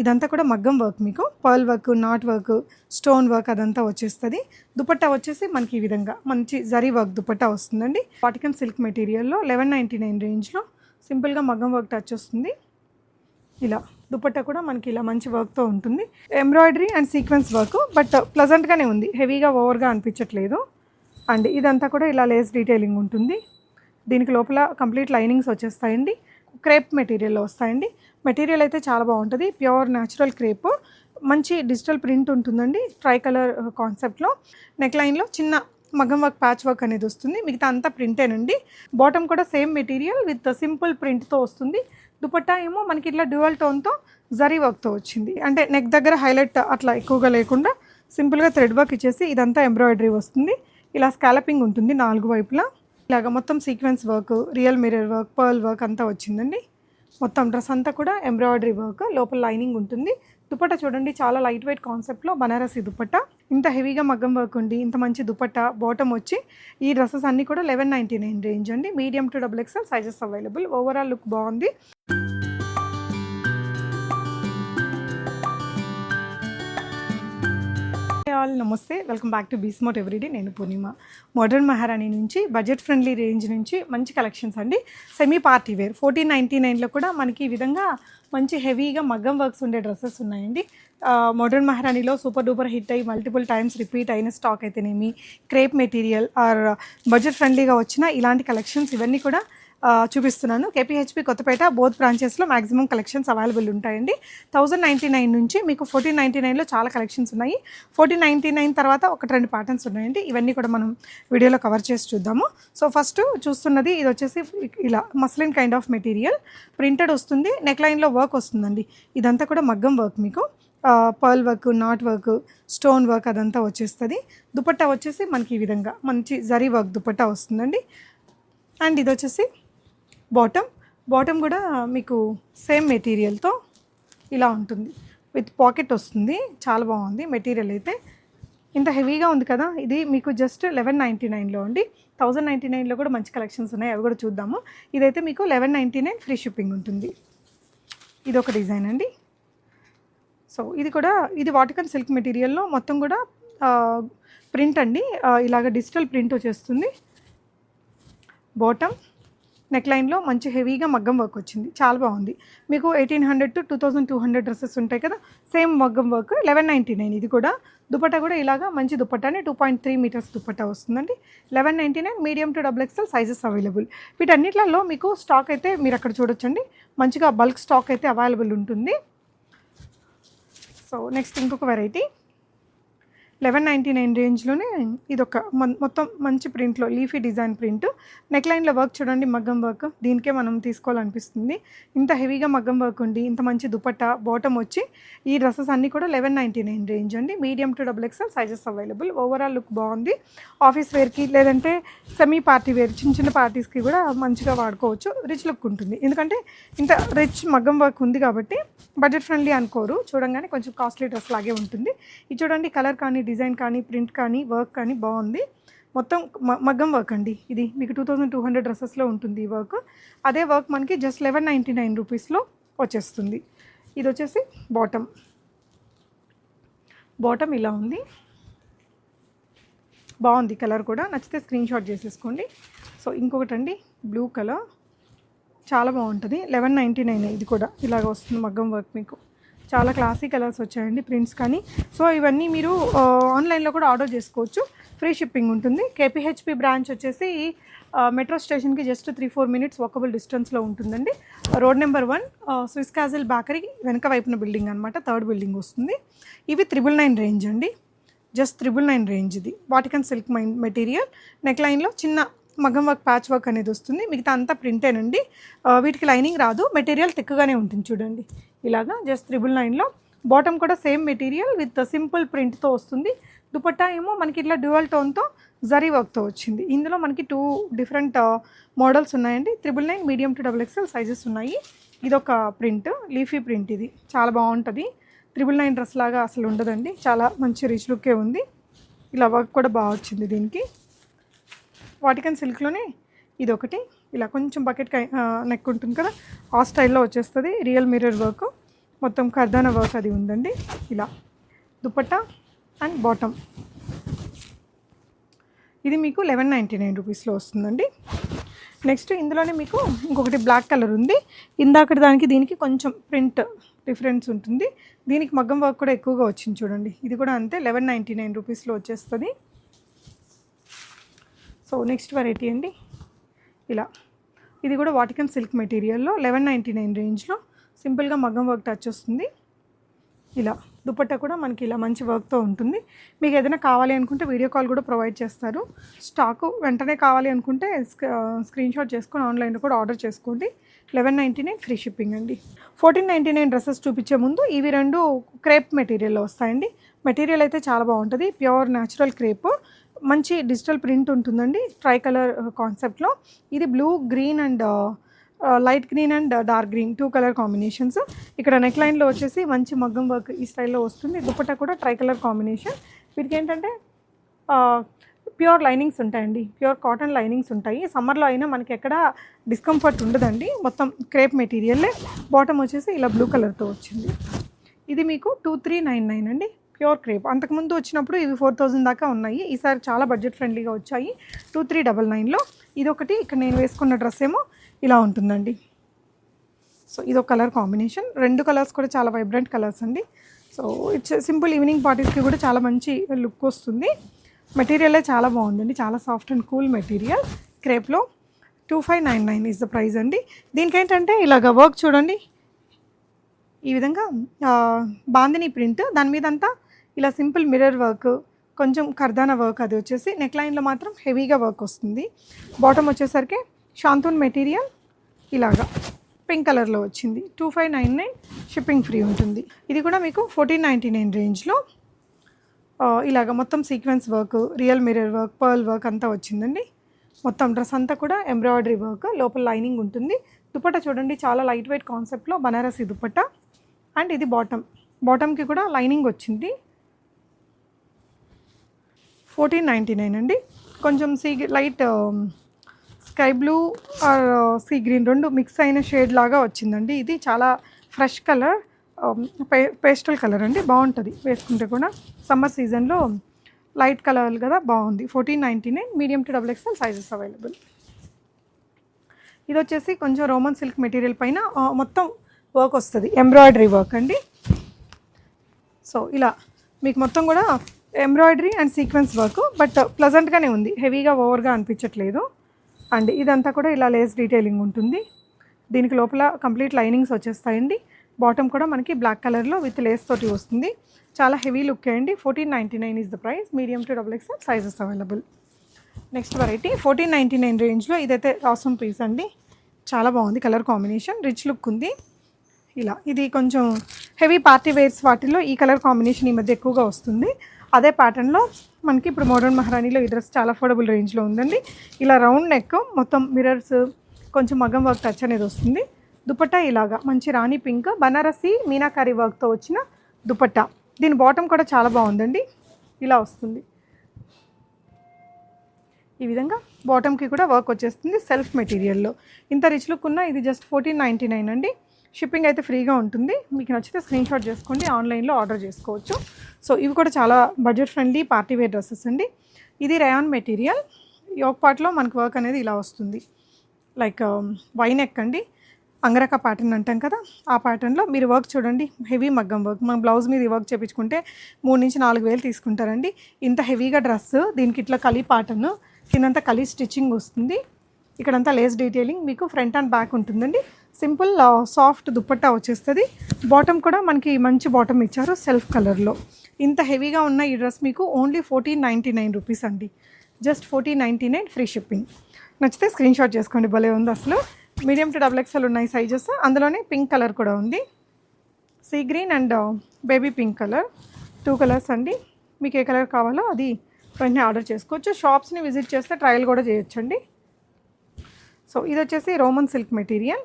ఇదంతా కూడా మగ్గం వర్క్ మీకు. Pearl work knot work stone work అదంతా వచ్చేస్తుంది. దుపట్టా వచ్చేసి మనకి ఈ విధంగా మంచి జరీ వర్క్ దుపట్టా వస్తుందండి. వాటికన్ సిల్క్ మెటీరియల్లో లెవెన్ నైంటీ నైన్ రేంజ్లో సింపుల్గా మగ్గం వర్క్ టచ్ వస్తుంది. ఇలా దుపట్టా కూడా మనకి ఇలా మంచి వర్క్తో ఉంటుంది. Embroidery and sequence work but ప్లజెంట్గానే ఉంది. హెవీగా ఓవర్గా అనిపించట్లేదు. అండ్ ఇదంతా కూడా ఇలా లేస్ డీటెయిలింగ్ ఉంటుంది. దీనికి లోపల కంప్లీట్ లైనింగ్స్ వచ్చేస్తాయండి. క్రేప్ మెటీరియల్లో వస్తాయండి. మెటీరియల్ అయితే చాలా బాగుంటుంది. Pure natural crepe. మంచి డిజిటల్ ప్రింట్ ఉంటుందండి ట్రై కలర్ కాన్సెప్ట్లో uh, నెక్ లైన్లో చిన్న మగం వర్క్ ప్యాచ్ వర్క్ అనేది వస్తుంది. మిగతా అంతా ప్రింటేనండి బాటమ్ కూడా సేమ్ మెటీరియల్ విత్ సింపుల్ ప్రింట్తో వస్తుంది. దుపట్టా ఏమో మనకి ఇట్లా డ్యూయల్ టోన్తో జరీ వర్క్తో వచ్చింది. అంటే నెక్ దగ్గర హైలైట్ అట్లా ఎక్కువగా లేకుండా సింపుల్గా థ్రెడ్ వర్క్ ఇచ్చేసి ఇదంతా ఎంబ్రాయిడరీ వస్తుంది. ఇలా స్కాలపింగ్ ఉంటుంది నాలుగు వైపులా. ఇలాగ మొత్తం sequence work real mirror work pearl work అంతా వచ్చిందండి. మొత్తం డ్రెస్ అంతా కూడా ఎంబ్రాయిడరీ వర్క్ లోపల లైనింగ్ ఉంటుంది. దుపట్టా చూడండి చాలా లైట్ వెయిట్ కాన్సెప్ట్లో బనారసి దుపట్టా. ఇంత హెవీగా మగ్గం వర్క్ ఉంది ఇంత మంచి దుపట్టా బాటమ్ వచ్చి ఈ డ్రెస్సెస్ అన్నీ కూడా లెవెన్ నైంటీ నైన్ రేంజ్ అండి. Medium to double XL sizes available overall look బాగుంది. ఆల్ నమస్తే. వెల్కమ్ బ్యాక్ టు బీస్మోట్ ఎవ్రీడే నేను పూర్ణిమ. మోడర్న్ మహారాణి నుంచి బడ్జెట్ ఫ్రెండ్లీ రేంజ్ నుంచి మంచి కలెక్షన్స్ అండి. Semi party wear fourteen ninety నైన్లో కూడా మనకి ఈ విధంగా మంచి హెవీగా మగ్గం వర్క్స్ ఉండే డ్రెస్సెస్ ఉన్నాయండి. మోడర్న్ మహారాణిలో సూపర్ డూపర్ హిట్ అయ్యి మల్టిపుల్ టైమ్స్ రిపీట్ అయిన స్టాక్ అయితేనేమి క్రేప్ మెటీరియల్ ఆర్ బడ్జెట్ ఫ్రెండ్లీగా వచ్చిన ఇలాంటి కలెక్షన్స్ ఇవన్నీ కూడా చూపిస్తున్నాను. కేపీహెచ్పి కొత్తపేట బోత్ బ్రాంచెస్లో మాక్సిమం కలెక్షన్స్ అవైలబుల్ ఉంటాయండి. థౌజండ్ నైంటీ నైన్ నుంచి మీకు ఫోర్టీన్ నైంటీ నైన్లో చాలా కలెక్షన్స్ ఉన్నాయి. ఫోర్టీన్ నైంటీ నైన్ తర్వాత ఒకటి రెండు ప్యాటర్న్స్ ఉన్నాయండి. ఇవన్నీ కూడా మనం వీడియోలో కవర్ చేసి చూద్దాము. సో ఫస్ట్ చూస్తున్నది ఇది వచ్చేసి ఇలా muslin kind of material printed వస్తుంది. నెక్ లైన్లో వర్క్ వస్తుందండి. ఇదంతా కూడా మగ్గం వర్క్ మీకు. Pearl work knot work stone work అదంతా వచ్చేస్తుంది. దుపట్టా వచ్చేసి మనకి ఈ విధంగా మంచి జరీ వర్క్ దుపట్టా వస్తుందండి. అండ్ ఇది వచ్చేసి బాటమ్ బాటమ్ కూడా మీకు సేమ్ మెటీరియల్తో ఇలా ఉంటుంది. విత్ పాకెట్ వస్తుంది. చాలా బాగుంది మెటీరియల్ అయితే. ఇంత హెవీగా ఉంది కదా ఇది మీకు జస్ట్ లెవెన్ నైంటీ నైన్లో అండి. థౌజండ్ నైంటీ నైన్లో కూడా మంచి కలెక్షన్స్ ఉన్నాయి. అవి కూడా చూద్దాము. ఇదైతే మీకు eleven ninety nine free shipping ఉంటుంది. ఇది ఒక డిజైన్ అండి. సో ఇది కూడా ఇది వాటికన్ సిల్క్ మెటీరియల్లో మొత్తం కూడా ప్రింట్ అండి. ఇలాగ డిజిటల్ ప్రింట్ వచ్చేస్తుంది. బాటమ్ నెక్ లైన్లో మంచి హెవీగా మగ్గం వర్క్ వచ్చింది. చాలా బాగుంది. మీకు eighteen hundred to two thousand two hundred dresses ఉంటాయి కదా? సేమ్ మగ్గం వర్క్ లెవెన్ నైంటీ నైన్ ఇది కూడా. దుపట్టా కూడా ఇలాగా మంచి దుపట్టానే two point three metres dupatta వస్తుందండి. Eleven ninety nine medium to double XL sizes available. వీటన్నిటిలో మీకు స్టాక్ అయితే మీరు అక్కడ చూడొచ్చండి. మంచిగా బల్క్ స్టాక్ అయితే అవైలబుల్ ఉంటుంది. సో నెక్స్ట్ ఇంకొక వెరైటీ. లెవెన్ నైంటీ నైన్ రేంజ్లోనే ఇది ఒక మొత్తం మంచి ప్రింట్లో లీఫీ డిజైన్ ప్రింట్. నెక్ లైన్లో వర్క్ చూడండి మగ్గం వర్క్. దీనికే మనం తీసుకోవాలనిపిస్తుంది. ఇంత హెవీగా మగ్గం వర్క్ ఉంది ఇంత మంచి దుపట్టా బాటమ్ వచ్చి ఈ డ్రెస్సెస్ అన్నీ కూడా లెవెన్ నైంటీ నైన్ రేంజ్ అండి. Medium to double XL sizes available. Overall look బాగుంది. ఆఫీస్ వేర్కి లేదంటే సెమీ పార్టీ వేర్ చిన్న చిన్న పార్టీస్కి కూడా మంచిగా వాడుకోవచ్చు. రిచ్ లుక్ ఉంటుంది. ఎందుకంటే ఇంత రిచ్ మగ్గం వర్క్ ఉంది కాబట్టి బడ్జెట్ ఫ్రెండ్లీ అనుకోరు. చూడంగానే కొంచెం కాస్ట్లీ డ్రెస్ లాగే ఉంటుంది. ఇది చూడండి కలర్ కానీ డిజైన్ కానీ ప్రింట్ కానీ వర్క్ కానీ బాగుంది. మొత్తం మ- మగ్గం వర్క్ అండి ఇది. మీకు టూ థౌజండ్ టూ హండ్రెడ్ డ్రెస్సెస్లో ఉంటుంది ఈ వర్క్. అదే వర్క్ మనకి జస్ట్ లెవెన్ నైంటీ నైన్ రూపీస్లో వచ్చేస్తుంది. ఇది వచ్చేసి బాటమ్. బాటమ్ ఇలా ఉంది. బాగుంది కలర్ కూడా. నచ్చితే స్క్రీన్ షాట్ చేసేసుకోండి. సో ఇంకొకటి అండి బ్లూ కలర్. చాలా బాగుంటుంది. లెవెన్ నైంటీ నైన్ ఇది కూడా. ఇలాగ వస్తుంది మగ్గం వర్క్ మీకు. చాలా క్లాసీ కలర్స్ వచ్చాయండి ప్రింట్స్ కానీ. సో ఇవన్నీ మీరు ఆన్లైన్లో కూడా ఆర్డర్ చేసుకోవచ్చు. ఫ్రీ షిప్పింగ్ ఉంటుంది. కేపీహెచ్పి బ్రాంచ్ వచ్చేసి మెట్రో స్టేషన్కి just three four minutes walkable డిస్టెన్స్లో ఉంటుందండి. Road number one Swiss castle bakery వెనక వైపున బిల్డింగ్ అనమాట థర్డ్ బిల్డింగ్ వస్తుంది. ఇవి త్రిబుల్ నైన్ రేంజ్ అండి. జస్ట్ త్రిబుల్ నైన్ రేంజ్ ఇది. వాటికన్ సిల్క్ మైన్ మెటీరియల్ నెక్ లైన్లో చిన్న మగం వర్క్ ప్యాచ్ వర్క్ అనేది వస్తుంది. మిగతా అంతా ప్రింటేనండి వీటికి లైనింగ్ రాదు. మెటీరియల్ తిక్కుగానే ఉంటుంది చూడండి. ఇలాగా జస్ట్ త్రిబుల్ నైన్లో బాటమ్ కూడా సేమ్ మెటీరియల్ విత్ సింపుల్ ప్రింట్తో వస్తుంది. దుపట్టా ఏమో మనకి ఇట్లా డ్యూయల్ టోన్తో జరీ వర్క్తో వచ్చింది. ఇందులో మనకి టూ డిఫరెంట్ మోడల్స్ ఉన్నాయండి. Triple nine medium to double XL sizes ఉన్నాయి. ఇదొక ప్రింట్ లీఫీ ప్రింట్ ఇది. చాలా బాగుంటుంది. త్రిబుల్ నైన్ డ్రెస్ లాగా అసలు ఉండదండి. చాలా మంచి రిచ్ లుక్కే ఉంది. ఇలా వర్క్ కూడా బాగా వచ్చింది దీనికి. వాటికన్ సిల్క్లోనే ఇది ఒకటి ఇలా కొంచెం బకెట్ నెక్ ఉంటుంది కదా ఆ స్టైల్లో వచ్చేస్తుంది. Real mirror work. మొత్తం కర్దాన వర్క్ అది ఉందండి. ఇలా. Dupatta and bottom. ఇది మీకు లెవెన్ నైంటీ నైన్ రూపీస్లో వస్తుందండి. నెక్స్ట్ ఇందులోనే మీకు ఇంకొకటి బ్లాక్ కలర్ ఉంది. ఇందాకటి దానికి దీనికి కొంచెం ప్రింట్ డిఫరెన్స్ ఉంటుంది. దీనికి మగ్గం వర్క్ కూడా ఎక్కువగా వచ్చింది చూడండి. ఇది కూడా అంతే లెవెన్ నైంటీ నైన్ రూపీస్లో వచ్చేస్తుంది. సో నెక్స్ట్ వెరైటీ అండి. ఇలా. ఇది కూడా వాటికన్ సిల్క్ మెటీరియల్లో లెవెన్ నైంటీ నైన్ రేంజ్లో సింపుల్గా మగ్గం వర్క్ టచ్ వస్తుంది. ఇలా. దుపట్టా కూడా మనకి ఇలా మంచి వర్క్తో ఉంటుంది. మీకు ఏదైనా కావాలి అనుకుంటే వీడియో కాల్ కూడా ప్రొవైడ్ చేస్తారు. స్టాకు వెంటనే కావాలి అనుకుంటే స్క్రీన్ షాట్ చేసుకొని ఆన్లైన్లో కూడా ఆర్డర్ చేసుకోండి. Eleven ninety nine free shipping అండి. ఫోర్టీన్ నైంటీ నైన్ డ్రెస్సెస్ చూపించే ముందు ఇవి రెండు క్రేప్ మెటీరియల్లో వస్తాయండి. మెటీరియల్ అయితే చాలా బాగుంటుంది. ప్యూర్ న్యాచురల్ క్రేప్ మంచి డిజిటల్ ప్రింట్ ఉంటుందండి ట్రై కలర్ కాన్సెప్ట్లో ఇది blue green and light green and dark green two colour combinations ఇక్కడ నెక్ లైన్లో వచ్చేసి మంచి మగ్గం వర్క్ ఈ స్టైల్లో వస్తుంది. దుపట్టా కూడా ట్రై కలర్ కాంబినేషన్ వీటికి ఏంటంటే ప్యూర్ లైనింగ్స్ ఉంటాయండి. ప్యూర్ కాటన్ లైనింగ్స్ ఉంటాయి. సమ్మర్లో అయినా మనకి ఎక్కడ డిస్కంఫర్ట్ ఉండదండి. మొత్తం క్రేప్ మెటీరియల్లే బాటమ్ వచ్చేసి ఇలా బ్లూ కలర్తో వచ్చింది. ఇది మీకు టూ త్రీ నైన్ నైన్ అండి. Pure crepe. అంతకుముందు వచ్చినప్పుడు ఇవి ఫోర్ థౌజండ్ దాకా ఉన్నాయి. ఈసారి చాలా బడ్జెట్ ఫ్రెండ్లీగా వచ్చాయి. టూ త్రీ డబల్ నైన్లో ఇదొకటి ఇక్కడ నేను వేసుకున్న డ్రెస్ ఏమో ఇలా ఉంటుందండి. సో ఇది ఒక కలర్ కాంబినేషన్. రెండు కలర్స్ కూడా చాలా వైబ్రెంట్ కలర్స్ అండి. సో ఇట్స్ సింపుల్ ఈవినింగ్ పార్టీస్కి కూడా చాలా మంచి లుక్ వస్తుంది. మెటీరియలే చాలా బాగుందండి. చాలా soft and cool material. క్రేప్లో two five nine nine is the price అండి. దీనికి ఏంటంటే ఇలాగ వర్క్ చూడండి. ఈ విధంగా బాందిని ప్రింట్. దాని మీద అంతా ఇలా సింపుల్ మిర్రర్ వర్క్ కొంచెం కర్దానా వర్క్ అది వచ్చేసి నెక్ లైన్లో మాత్రం హెవీగా వర్క్ వస్తుంది. బాటమ్ వచ్చేసరికి షాంతూన్ మెటీరియల్ ఇలాగా పింక్ కలర్లో వచ్చింది. Two five nine nine shipping free ఉంటుంది. ఇది కూడా మీకు ఫోర్టీన్ నైంటీ నైన్ రేంజ్లో ఇలాగ మొత్తం sequence work real mirror work pearl work అంతా వచ్చిందండి. మొత్తం డ్రెస్ అంతా కూడా ఎంబ్రాయిడరీ వర్క్ లోపల లైనింగ్ ఉంటుంది. దుపట్టా చూడండి చాలా లైట్ వెయిట్ కాన్సెప్ట్లో బనారసి దుపట్టా. అండ్ ఇది బాటమ్. బాటమ్కి కూడా లైనింగ్ వచ్చింది. ఫోర్టీన్ నైంటీ నైన్ అండి. కొంచెం sea light sky blue or sea green రెండు మిక్స్ అయిన షేడ్ లాగా వచ్చిందండి. ఇది చాలా ఫ్రెష్ కలర్ పే పేస్టల్ కలర్ అండి. బాగుంటుంది వేసుకుంటే కూడా. సమ్మర్ సీజన్లో లైట్ కలర్ కదా బాగుంది. Fourteen ninety nine medium to double XL sizes available. ఇది వచ్చేసి కొంచెం రోమన్ సిల్క్ మెటీరియల్ పైన మొత్తం వర్క్ వస్తుంది. ఎంబ్రాయిడరీ వర్క్ అండి. సో ఇలా మీకు మొత్తం కూడా embroidery and sequence work but ప్లజెంట్గానే ఉంది. హెవీగా ఓవర్గా అనిపించట్లేదు. అండ్ ఇదంతా కూడా ఇలా లేస్ డీటెయిలింగ్ ఉంటుంది. దీనికి లోపల కంప్లీట్ లైనింగ్స్ వచ్చేస్తాయండి. బాటమ్ కూడా మనకి బ్లాక్ కలర్లో విత్ లేస్ తోటి వస్తుంది. చాలా హెవీ లుక్ అండి. Fourteen ninety nine is the price medium to double XL sizes available next variety fourteen ninety nine రేంజ్లో ఇదైతే రాసం పీస్ అండి. చాలా బాగుంది కలర్ కాంబినేషన్ రిచ్ లుక్ ఉంది. ఇలా ఇది కొంచెం హెవీ పార్టీ వేర్స్ వాటిల్లో ఈ కలర్ కాంబినేషన్ ఈ మధ్య ఎక్కువగా వస్తుంది. అదే ప్యాటర్న్లో మనకి ఇప్పుడు మోడర్న్ మహారాణిలో ఈ డ్రెస్ చాలా అఫోర్డబుల్ రేంజ్లో ఉందండి. ఇలా రౌండ్ నెక్ మొత్తం మిరర్స్ కొంచెం మగం వర్క్ టచ్ అనేది వస్తుంది. దుపట్టా ఇలాగా మంచి రాణి పింక్ బనారసి మీనాకారి వర్క్తో వచ్చిన దుపట్టా. దీని బాటమ్ కూడా చాలా బాగుందండి. ఇలా వస్తుంది. ఈ విధంగా బాటమ్కి కూడా వర్క్ వచ్చేస్తుంది సెల్ఫ్ మెటీరియల్లో ఇంత రిచ్ లుక్ ఉన్న ఇది జస్ట్ ఫోర్టీన్ నైంటీ నైన్ అండి. షిప్పింగ్ అయితే ఫ్రీగా ఉంటుంది. మీకు నచ్చితే స్క్రీన్ షాట్ చేసుకోండి ఆన్లైన్లో ఆర్డర్ చేసుకోవచ్చు. సో ఇవి కూడా చాలా budget friendly party wear dresses అండి. ఇది రయాన్ మెటీరియల్. యోక్ పార్ట్లో మనకు వర్క్ అనేది ఇలా వస్తుంది. లైక్ వైన్ నెక్ అండి. అంగరక ప్యాటర్న్ అంటాం కదా ఆ ప్యాటర్న్లో మీరు వర్క్ చూడండి. హెవీ మగ్గం వర్క్. మన బ్లౌజ్ మీద వర్క్ చేయించుకుంటే మూడు నుంచి నాలుగు వేలు తీసుకుంటారండి. ఇంత హెవీగా డ్రెస్ దీనికి ఇట్లా కలి ప్యాటర్న్ కిందంతా కలి స్టిచ్చింగ్ వస్తుంది. ఇక్కడంతా లేస్ డీటెయిలింగ్ మీకు ఫ్రంట్ అండ్ బ్యాక్ ఉంటుందండి. సింపుల్ సాఫ్ట్ దుప్పట్టా వచ్చేస్తుంది. బాటమ్ కూడా మనకి మంచి బాటమ్ ఇచ్చారు సెల్ఫ్ కలర్లో. ఇంత హెవీగా ఉన్న ఈ డ్రెస్ మీకు only fourteen ninety nine rupees అండి. Just fourteen ninety nine free shipping. నచ్చితే స్క్రీన్ షాట్ చేసుకోండి భలే ఉంది అసలు. మీడియం టు డబుల్ ఎక్స్ఎల్ ఉన్నాయి సైజెస్. అందులోనే పింక్ కలర్ కూడా ఉంది. Sea green and baby pink colour. Two colours అండి. మీకు ఏ కలర్ కావాలో అది వెంటనే ఆర్డర్ చేసుకోవచ్చు. షాప్స్ని విజిట్ చేస్తే ట్రయల్ కూడా చేయొచ్చండి. సో ఇది వచ్చేసి రోమన్ సిల్క్ మెటీరియల్.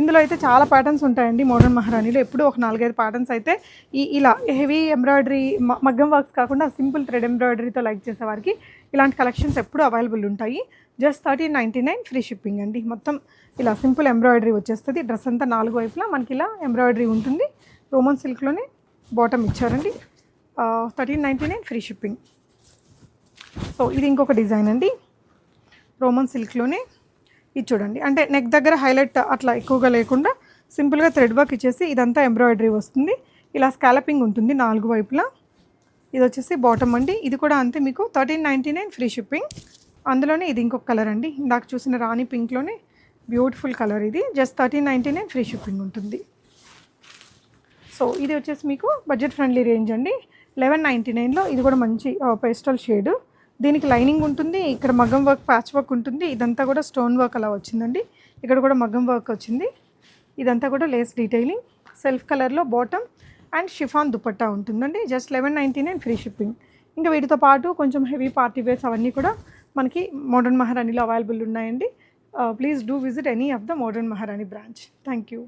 ఇందులో అయితే చాలా ప్యాటర్న్స్ ఉంటాయండి మోడర్న్ మహారాణిలో ఎప్పుడు ఒక నాలుగైదు ప్యాటర్న్స్ అయితే ఈ ఇలా హెవీ ఎంబ్రాయిడరీ మగ్గం వర్క్స్ కాకుండా సింపుల్ థ్రెడ్ ఎంబ్రాయిడరీతో లైక్ చేసే వారికి ఇలాంటి కలెక్షన్స్ ఎప్పుడు అవైలబుల్ ఉంటాయి. Just thirteen ninety nine free shipping అండి. మొత్తం ఇలా సింపుల్ ఎంబ్రాయిడరీ వచ్చేస్తుంది. డ్రెస్ అంతా నాలుగు వైపులా మనకి ఇలా ఎంబ్రాయిడరీ ఉంటుంది. రోమన్ సిల్క్లోనే బాటమ్ ఇచ్చారండి. Thirteen ninety nine free shipping so ఇది ఇంకొక డిజైన్ అండి. రోమన్ సిల్క్లోనే ఇది చూడండి. అంటే నెక్ దగ్గర హైలైట్ అట్లా ఎక్కువగా లేకుండా సింపుల్గా థ్రెడ్ వర్క్ ఇచ్చేసి ఇదంతా ఎంబ్రాయిడరీ వస్తుంది. ఇలా స్కాలపింగ్ ఉంటుంది నాలుగు వైపులా. ఇది వచ్చేసి బాటమ్ అండి. ఇది కూడా అంతే మీకు thirteen ninety nine free shipping అందులోనే ఇది ఇంకొక కలర్ అండి. ఇందాక చూసిన రాణి పింక్లోనే బ్యూటిఫుల్ కలర్ ఇది. Just thirteen ninety nine free shipping ఉంటుంది. సో ఇది వచ్చేసి మీకు బడ్జెట్ ఫ్రెండ్లీ రేంజ్ అండి. లెవెన్ నైంటీ నైన్లో ఇది కూడా మంచి పేస్టల్ షేడ్ దీనికి లైనింగ్ ఉంటుంది ఇక్కడ మగ్గం వర్క్ ప్యాచ్ వర్క్ ఉంటుంది ఇదంతా కూడా స్టోన్ వర్క్ అలా వచ్చిందండి. ఇక్కడ కూడా మగ్గం వర్క్ వచ్చింది. ఇదంతా కూడా లేస్ డీటెయిలింగ్ సెల్ఫ్ కలర్లో బాటమ్ అండ్ షిఫాన్ దుపట్టా ఉంటుందండి. Just eleven ninety nine free shipping ఇంకా వీటితో పాటు కొంచెం హెవీ పార్టీ వేర్స్ అవన్నీ కూడా మనకి మోడర్న్ మహారాణిలో అవైలబుల్ ఉన్నాయండి. Please do visit any of the modern Maharani branch thank you